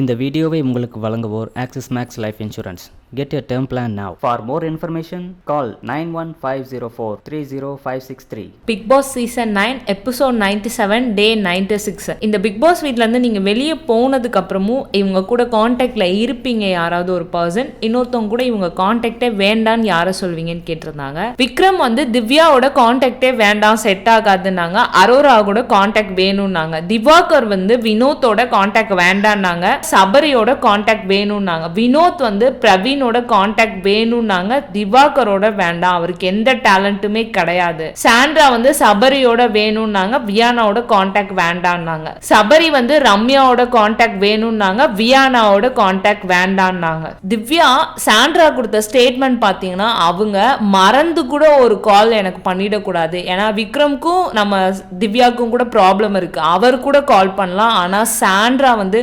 இந்த வீடியோவை உங்களுக்கு வழங்குவோர் Axis Max Life insurance get a term plan now for more information call nine one five zero four three zero five six three Bigg Boss season nine episode ninety seven day ninety six இந்த Bigg Boss வீட்டிலேருந்து நீங்கள் வெளியே போனதுக்கு அப்புறமும் இவங்க கூட காண்டாக்டில் இருப்பீங்க யாராவது ஒரு பர்சன் இன்னொருத்தவங்க கூட இவங்க காண்டாக்டே வேண்டான்னு யாரை சொல்வீங்கன்னு கேட்டிருந்தாங்க. விக்ரம் வந்து திவ்யாவோட காண்டாக்டே வேண்டாம் செட் ஆகாதுன்னாங்க. அரோரா கூட காண்டாக்ட் வேணும்னாங்க. திவாகர் வந்து வினோத்தோட காண்டாக்ட் வேண்டான்னாங்க. சபரியோட காண்டாக்ட் வேணும்னாங்க. வினோத் வந்து பிரவீனோட காண்டாக்ட் வேணும்னாங்க. திவாகரோட வேண்டாம். அவருக்கு எந்த டேலண்ட்டுமே கிடையாது. சாண்ட்ரா வந்து சபரியோட வேணும்னாங்க. வியானாவோட காண்டாக்ட் வேண்டாம்னாங்க. சபரி வந்து ரம்யாவோட காண்டாக்ட் வேணும்னாங்க. வியானாவோட காண்டாக்ட் வேண்டாம்னாங்க. திவ்யா சாண்ட்ரா கொடுத்த ஸ்டேட்மெண்ட் பார்த்தீங்கன்னா அவங்க மறந்து கூட ஒரு கால் எனக்கு பண்ணிடக்கூடாது. ஏன்னா விக்ரம்க்கும் நம்ம திவ்யாவுக்கும் கூட ப்ராப்ளம் இருக்கு. அவர் கூட கால் பண்ணலாம். ஆனால் சாண்ட்ரா வந்து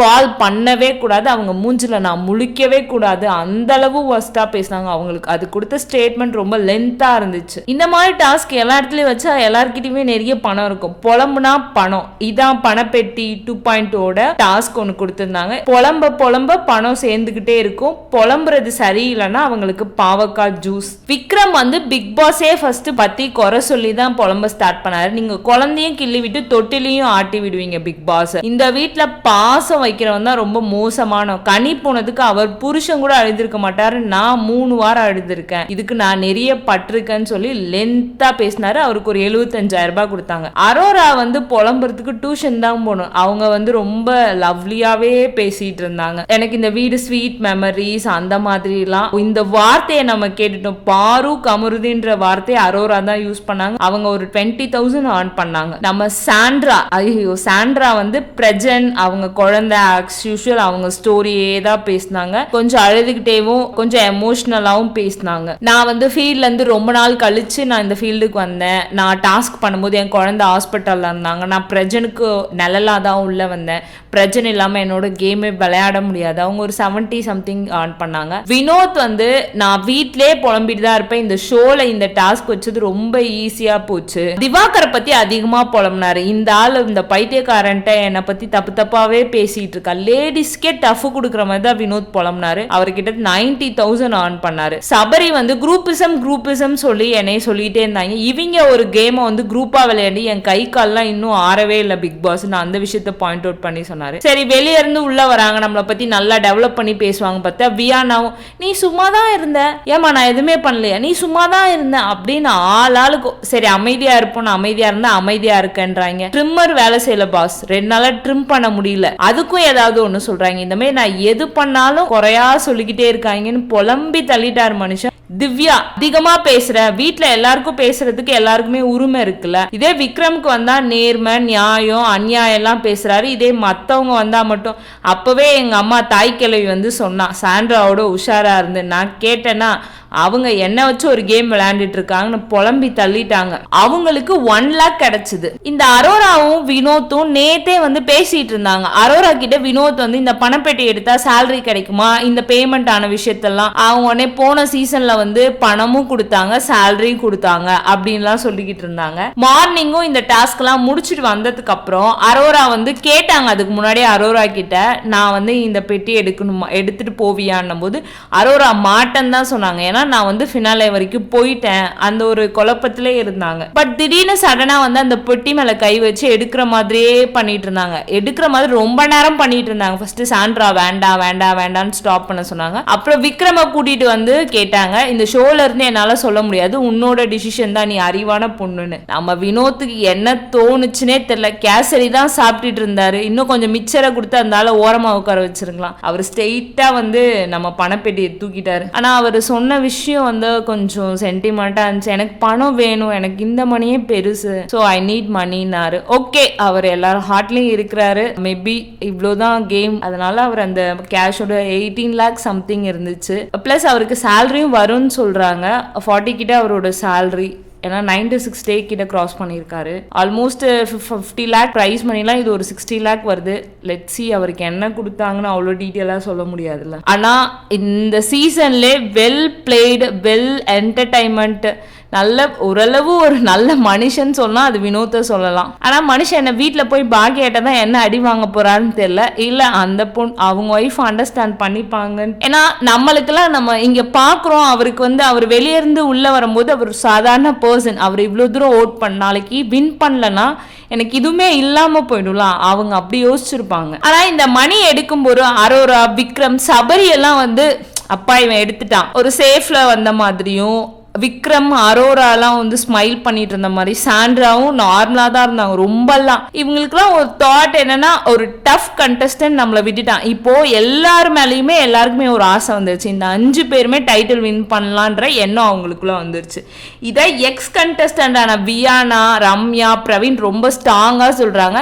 கால் பண்ணவே கூடாது. அவங்க மூஞ்சில் நான் முழிக்கவே கூடாது. அந்தளவு ஒஸ்ட்டாக பேசினாங்க. அவங்களுக்கு அது கொடுத்த ஸ்டேட்மெண்ட் ரொம்ப லென்த்தாக இருந்துச்சு. இந்த மாதிரி டாஸ்க் எல்லா இடத்துலையும் வச்சா எல்லாருக்கிட்டையுமே நிறைய பணம் இருக்கும். புலம்புனா பணம். இதான் பணப்பெட்டி டூ பாயிண்டோட டாஸ்க் ஒன்று கொடுத்துருந்தாங்க. புலம்ப புலம்ப பணம் சேர்ந்துக்கிட்டே இருக்கும். புலம்புறது சரியில்லைன்னா அவங்களுக்கு பாவக்காய் ஜூஸ் விக்ரம் வந்து பிக் பாஸே ஃபர்ஸ்ட் பத்தி குறை சொல்லி தான் புலம்ப ஸ்டார்ட் பண்ணாரு. நீங்க குழந்தையும் கிள்ளி விட்டு தொட்டிலையும் ஆட்டி விடுவீங்க பிக் பாஸ் இந்த வீட்டில் பாசம் வைக்கிறவன் தான் ரொம்ப மோசமான கனி போனதுக்கு அவர் புருஷன் கூட அழுதிருக்க மாட்டாரு. நான் மூணு வாரம் அழுதுருக்கேன். இதுக்கு நான் நிறைய பட்டிருக்கேன்னு சொல்லி லென்த்தா பேசினாரு. அவருக்கு ஒரு எழுபத்தஞ்சாயிரம் ரூபாய் கொடுத்தாங்க. அரோரா வந்து புலம்புறதுக்கு டியூஷன் தான் போகணும் அவங்க வந்து ரொம்ப லவ்லியாவே பேசிட்டு இருந்தாங்க. எனக்கு இந்த வீடு ஸ்வீட் மெமரிஸ் அந்த மாதிரிலாம். இந்த வார்த்தையை நம்ம கேட்டுட்டோம். பாரு கமருதின்ற வார்த்தையை அரோரா தான் யூஸ் பண்ணாங்க. அவங்க ஒரு டுவெண்ட்டி தௌசண்ட் ஆன் பண்ணாங்க. நம்ம சாண்ட்ரா ஐயோ சாண்ட்ரா வந்து பிரஜன் அவங்க குழந்தை. ஆக்ஸ் யூஷுவல் அவங்க ஸ்டோரியே தான் பேசினாங்க. கொஞ்சம் அழுதுகிட்டேவும் கொஞ்சம் எமோஷ்னலாகவும் பேசினாங்க. நான் வந்து ஃபீல்ட்லேருந்து ரொம்ப நாள் கழித்து நான் இந்த ஃபீல்டுக்கு வந்தேன். நான் டாஸ்க் பண்ணும்போது என் குழந்தை ஹாஸ்பிட்டலில் இருந்தாங்க. நான் பிரஜனுக்கு நிழலாக தான் உள்ளே வந்தேன். பிரஜன் இல்லாமல் என்னோட கேமே விளையாட முடியாது. அவங்க ஒரு செவன்ட்டி சம்திங் ஆன் பண்ணாங்க. வினோத் வந்து நான் வீட்லயே புலம்பிட்டு தான் இருப்பேன். இந்த ஷோவில் இந்த டாஸ்க் வச்சது ரொம்ப ஈஸியாக போச்சு. திவாகரை பற்றி அதிகமாக புலம்புனார். இந்த ஆள் இந்த பைத்தியக்காரன்ட்ட என்னை பற்றி தப்பு தப்பாகவே பேசி பேசிட்டு இருக்கா. லேடிஸ்க்கே டஃப் கொடுக்குற மாதிரி தான் வினோத் புலம்னாரு அவர்கிட்ட நைன்டி தௌசண்ட் ஆன் பண்ணாரு. சபரி வந்து குரூப்பிசம் குரூப்பிசம் சொல்லி என்னைய சொல்லிட்டே இருந்தாங்க. இவங்க ஒரு கேமை வந்து குரூப்பா விளையாடி என் கை கால்லாம் இன்னும் ஆறவே இல்லை பிக் பாஸ் நான் அந்த விஷயத்த பாயிண்ட் அவுட் பண்ணி சொன்னாரு. சரி வெளிய இருந்து உள்ள வராங்க. நம்மளை பத்தி நல்லா டெவலப் பண்ணி பேசுவாங்க பார்த்தா வியானாவும் நீ சும்மா தான் இருந்த. ஏமா நான் எதுவுமே பண்ணலையா. நீ சும்மா தான் இருந்த. அப்படின்னு ஆள் ஆளுக்கு சரி அமைதியா இருப்போம் அமைதியா இருந்தா அமைதியா இருக்கேன்றாங்க. ட்ரிம்மர் வேலை செய்யல பாஸ் ரெண்டு நாளா ட்ரிம் பண்ண முடியல. அதுக்கும் ஏதாவது ஒண்ணு சொல்றாங்க. இந்த மாதிரி நான் எது பண்ணாலும் குறையா சொல்லிக்கிட்டே இருக்காங்கன்னு புலம்பி தள்ளிட்டார் மனுஷன். திவ்யா அதிகமா பேசுற. வீட்டுல எல்லாருக்கும் பேசுறதுக்கு எல்லாருக்குமே உரிமை இருக்குல்ல? இதே விக்ரம்க்கு வந்தா நேர்மை நியாயம் அநியாயம் எல்லாம் பேசுறாரு. இதே மத்தவங்க வந்தா மட்டும். அப்பவே எங்க அம்மா தாய் கிழவி வந்து சொன்னா சாண்ட்ராவோட உஷாரா இருந்து நான் கேட்டேன்னா அவங்க என்ன வச்சு ஒரு கேம் விளையாண்டுட்டு இருக்காங்கன்னு புலம்பி தள்ளிட்டாங்க. அவங்களுக்கு ஒன் லேக் கிடைச்சது. இந்த அரோராவும் வினோத்தும் நேத்தே வந்து பேசிட்டு இருந்தாங்க. அரோரா கிட்ட வினோத் வந்து இந்த பணப்பெட்டி எடுத்தா சேலரி கிடைக்குமா? இந்த பேமெண்ட் ஆன விஷயத்தெல்லாம். அவங்க உடனே போன சீசன்ல வந்து பணமும் கொடுத்தாங்க சேலரியும் கொடுத்தாங்க அப்படின்லாம் சொல்லிக்கிட்டு இருந்தாங்க. மார்னிங்கும் இந்த டாஸ்க் எல்லாம் முடிச்சிட்டு வந்ததுக்கு அப்புறம் அரோரா வந்து கேட்டாங்க. அதுக்கு முன்னாடியே அரோரா கிட்ட நான் வந்து இந்த பெட்டி எடுக்கணுமா? எடுத்துட்டு போவியான்னும் போது அரோரா மாட்டேன்னு தான் சொன்னாங்க. ஏன்னா நான் வந்து ஃபினாலே வரைக்கும் போயிட்டேன். அந்த ஒரு குழப்பத்திலே இருந்தாங்க. பட் திடீர்னு சடனாக வந்து அந்த பெட்டி மேலே கை வச்சு எடுக்கிற மாதிரியே பண்ணிட்டு இருந்தாங்க. எடுக்கிற மாதிரி ரொம்ப நேரம் பண்ணிட்டு இருந்தாங்க. ஃபர்ஸ்ட் சாண்ட்ரா வேண்டாம் வேண்டாம் வேண்டாம்னு ஸ்டாப் பண்ண சொன்னாங்க. அப்புறம் விக்ரம கூட்டிட்டு வந்து கேட்டாங்க இந்த ஷோல இருந்து என்னால சொல்ல முடியாது. உன்னோட டிசிஷன் தான் நீ அறிவான பொண்ணுன்னு. நம்ம வினோத்துக்கு என்ன தோணுச்சுனே தெரியல. கேசரி தான் சாப்பிட்டுட்டு இருந்தாரு. இன்னும் கொஞ்சம் மிச்சரை கொடுத்து அந்தால ஓரமாக ஓரமா உட்கார வச்சிருக்கலாம். அவர் ஸ்ட்ரெயிட்டா வந்து நம்ம பணப்பெட்டியை தூக்கிட்டாரு. ஆனா அவர் சொன்ன விஷயம் வந்து கொஞ்சம் சென்டிமெண்ட்டாக இருந்துச்சு. எனக்கு பணம் வேணும். எனக்கு இந்த மணியே பெருசு. ஸோ ஐ நீட் மணின்னாரு ஓகே அவர் எல்லாரும் ஹார்ட்லேயும் இருக்கிறாரு. மேபி இவ்வளோதான் கேம் அதனால அவர் அந்த கேஷோட எயிட்டீன் லேக் சம்திங் இருந்துச்சு. ப்ளஸ் அவருக்கு சேலரியும் வரும்னு சொல்கிறாங்க ஃபார்ட்டி கிட்ட அவரோட சேலரி ஏன்னா நைன்டி சிக்ஸ் டே கிட்ட கிராஸ் பண்ணியிருக்காரு. ஆல்மோஸ்ட் ஃபிஃப்டி லேக் ப்ரைஸ் மணிலாம் இது ஒரு சிக்ஸ்டி லேக் வருது. லெட் சி அவருக்கு என்ன கொடுத்தாங்கன்னு அவ்வளோ டீட்டெயிலாக சொல்ல முடியாதுல்ல. ஆனால் இந்த சீசன்லே வெல் பிளேடு வெல் என்டர்டைன்மெண்ட் நல்ல ஓரளவு ஒரு நல்ல மனுஷன் சொன்னா அது வினோத்தை சொல்லலாம். ஆனா மனுஷன் என்ன வீட்டில் போய் பாக்கியாட்ட தான் என்ன அடி வாங்க போறாருன்னு தெரியல. இல்ல அந்த பொண் அவங்க ஒய்ஃப் அண்டர்ஸ்டாண்ட் பண்ணிப்பாங்க ஏன்னா நம்மளுக்கெல்லாம் நம்ம இங்க பாக்குறோம் அவருக்கு வந்து அவர் வெளியே இருந்து உள்ள வரும்போது அவர் சாதாரண பர்சன் அவர் இவ்வளவு தூரம் ஓட் பண்ண நாளைக்கு வின் பண்ணலன்னா எனக்கு இதுவுமே இல்லாம போயிடும்ல. அவங்க அப்படி யோசிச்சிருப்பாங்க. ஆனா இந்த மணி எடுக்கும்போது அரோரா விக்ரம் சபரி எல்லாம் வந்து அப்பா இவன் எடுத்துட்டான். ஒரு சேஃப்ல வந்த மாதிரியும் விக்ரம் அரோராலாம் வந்து ஸ்மைல் பண்ணிட்டு இருந்த மாதிரி சாண்ட்ராவும் நார்மலாக தான் இருந்தாங்க ரொம்பலாம். இவங்களுக்குலாம் ஒரு தாட் என்னன்னா ஒரு டஃப் கண்டஸ்டன்ட் நம்மளை விட்டுட்டான். இப்போ எல்லார் மேலேயுமே எல்லாருக்குமே ஒரு ஆசை வந்துருச்சு. இந்த அஞ்சு பேருமே டைட்டில் வின் பண்ணலான்ற எண்ணம் அவங்களுக்குள்ள வந்துருச்சு. இதை எக்ஸ் கண்டஸ்டண்டான வியானா ரம்யா பிரவீன் ரொம்ப ஸ்ட்ராங்காக சொல்கிறாங்க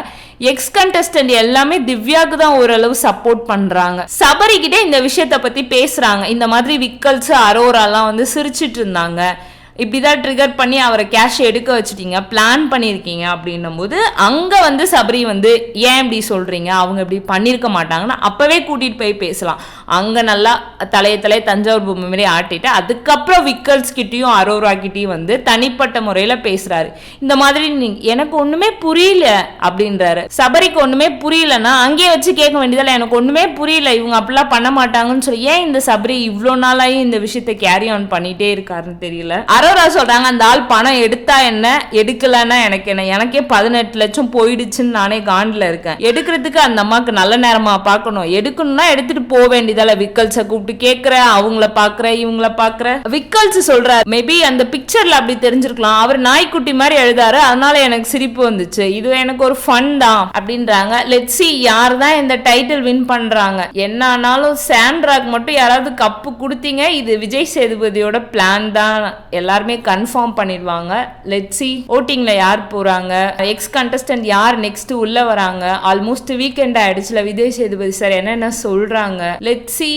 எக்ஸ் கண்டஸ்டன்ட் எல்லாமே திவ்யாக்கு தான் ஓரளவு சப்போர்ட் பண்றாங்க. சபரிக்கிட்டே இந்த விஷயத்த பத்தி பேசுறாங்க. இந்த மாதிரி விக்கல்ஸ் அரோராலாம் வந்து சிரிச்சிட்டு இருந்தாங்க. இப்படி தான் ட்ரிகர் பண்ணி அவரை கேஷ் எடுக்க வச்சுட்டீங்க பிளான் பண்ணியிருக்கீங்க அப்படின்னும் போது அங்கே வந்து சபரி வந்து ஏன் இப்படி சொல்கிறீங்க அவங்க இப்படி பண்ணியிருக்க மாட்டாங்கன்னா அப்போவே கூட்டிகிட்டு போய் பேசலாம். அங்கே நல்லா தலைய தலைய தஞ்சாவூர் பொம்மை மாதிரி ஆட்டிட்டு அதுக்கப்புறம் விக்கல்ஸ் கிட்டேயும் அரோரா கிட்டேயும் வந்து தனிப்பட்ட முறையில் பேசுகிறாரு இந்த மாதிரி நீ- எனக்கு ஒன்றுமே புரியல அப்படின்றாரு. சபரிக்கு ஒன்றுமே புரியலன்னா அங்கேயே வச்சு கேட்க வேண்டியதில்ல எனக்கு ஒன்றுமே புரியல இவங்க அப்படிலாம் பண்ண மாட்டாங்கன்னு சொல்லி ஏன் இந்த சபரி இவ்வளோ நாளாயும் இந்த விஷயத்தை கேரி ஆன் பண்ணிகிட்டே இருக்காருன்னு தெரியல? அரோரா சொல்றாங்க அந்த ஆள் பணம் எடுத்தா என்ன? எடுக்கலன்னா எனக்கு என்ன? எனக்கே பதினெட்டு லட்சம் போயிடுச்சுன்னு நானே காண்டில் இருக்கேன். எடுக்கிறதுக்கு அந்த அம்மாவுக்கு நல்ல நேரமா பார்க்கணும். எடுக்கணும்னா எடுத்துட்டு போக வேண்டியதால விக்கல்ஸை கூப்பிட்டு கேட்குற அவங்கள பார்க்குற இவங்கள பார்க்குற. விக்கல்ஸ் சொல்றாரு. மேபி அந்த பிக்சரில் அப்படி தெரிஞ்சிருக்கலாம். அவர் நாய்க்குட்டி மாதிரி எழுதாரு. அதனால எனக்கு சிரிப்பு வந்துச்சு. இது எனக்கு ஒரு ஃபன் தான் அப்படின்றாங்க. லெட் சி யார் தான் இந்த டைட்டில் வின் பண்றாங்க? என்னானாலும் சாண்ட்ராக் மட்டும் யாராவது கப்பு கொடுத்தீங்க. இது விஜய் சேதுபதியோட பிளான் தான். எல்லாருமே கன்ஃபார்ம் பண்ணிடுவாங்க. லெட் சி யார் போகிறாங்க எக்ஸ் கண்டஸ்டன்ட் யார் நெக்ஸ்ட் உள்ள வராங்க? ஆல்மோஸ்ட் வீக்கெண்ட் ஆயிடுச்சுல விஜய் சேதுபதி சார் என்னென்ன சொல்றாங்க? Let see